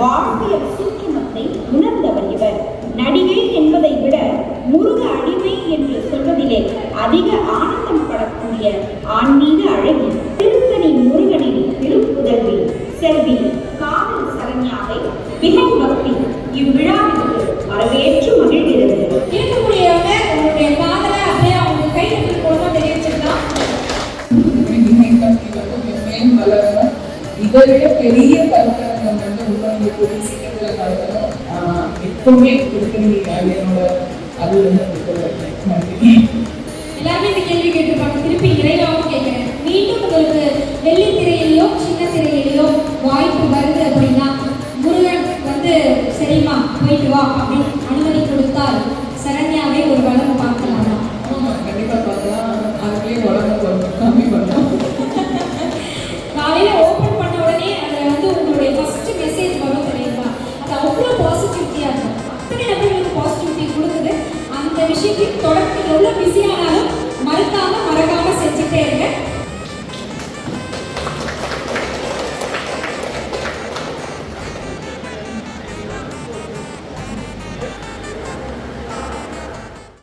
வாழ்வியல் சூட்சுமத்தை உணர்ந்தவர் இவர். நடிகை என்பதை விட முருக அடிமை என்று சொல்வதிலே அதிக ஆனந்தம் படக்கூடிய ஆன்மீக அழகி திருத்தணி முருகனின் திருப்புதல்வி செல்வி காதல் சரண்யாவை மிக பக்தி இவ்விழாவிற்கு வரவேற்று மகிழ்கிறது. இருக்கக்கூடியவங்க உங்களுடைய காதலை அப்படியே அவங்க கையில் கொடுத்தா தெரிவிச்சிருக்கலாம் மென்மேலும் வளரணும். இதை விட பெரிய கருத்தரங்கம் வந்து உங்களுக்கு கூடிய சீக்கிரத்தில் நடத்தணும் எப்பவுமே கொடுக்குறீங்க அது என்னோட அது வந்து நன்றி. எல்லாருமே இந்த கேள்வி கேட்டிருப்பாங்க. திருப்பி இறைவாகவும் கேட்கிறேன். மீண்டும் உங்களுக்கு வெள்ளி திரையிலையோ சின்ன திரையிலையோ வாய்ப்பு வருது அப்படின்னா முருகன் வந்து சரிம்மா போயிட்டு வா அப்படின்னு அனுமதி கொடுத்தால் விஷயத்தையும் தொடர்ந்து எவ்வளோ பிஸியானாலும் மறக்காம மறக்காம செஞ்சுட்டே இருங்க.